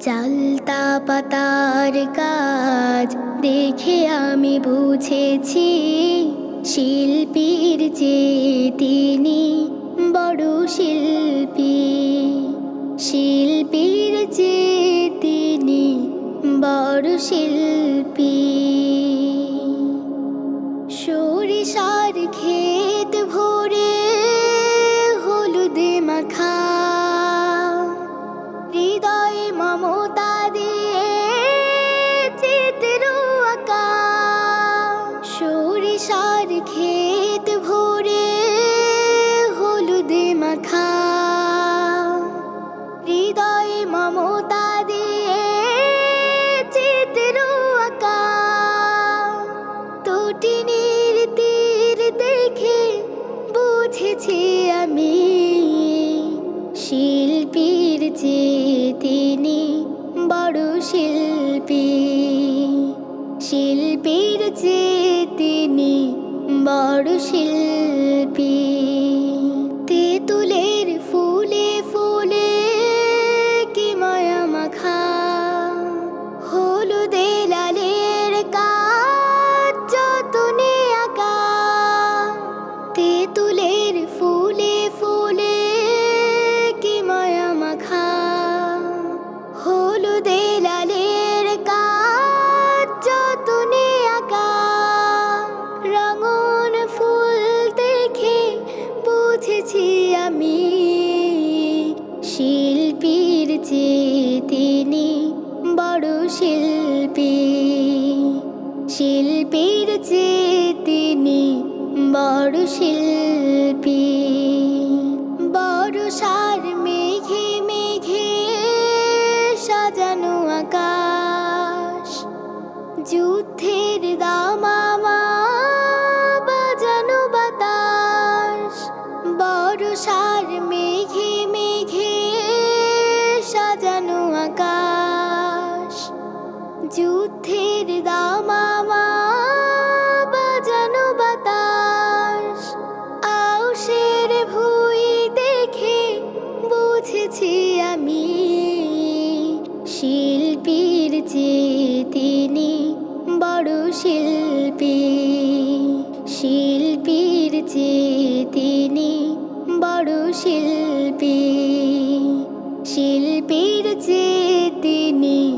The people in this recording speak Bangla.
চালতা পাতার কাজ দেখে আমি বুঝেছি, শিল্পীর যে তিনি বড় শিল্পী। শিল্পীর যে তিনি বড় শিল্পী। সরিষার ক্ষেত মমতা দিয়ে চিত্র আঁকা। তটিনীর তীর দেখে বুঝেছি আমি শিল্পীর যে তিনি বড় শিল্পী। শিল্পীর যে তিনি বড় শিল্পী। তেঁতুলের ফুলে ফুলে কি মায়া মাখা। হলুদে লালের কাজ যতনে আঁকা। রঙন ফুল দেখে বুঝেছি আমি শিল্পীর যে তিনি বড় শিল্পী। শিল্পীর যে তিনি বড় শিল্পী বড় সার মেঘে মেঘে সাজানো আকাশ, যুদ্ধের দামামা বাজানো বাতাস বড় সার মেঘে মেঘে সাজানো আকাশ, যুদ্ধের দামামা যে তিনি বড় শিল্পী। শিল্পীর যে তিনি বড় শিল্পী। শিল্পীর যে তিনি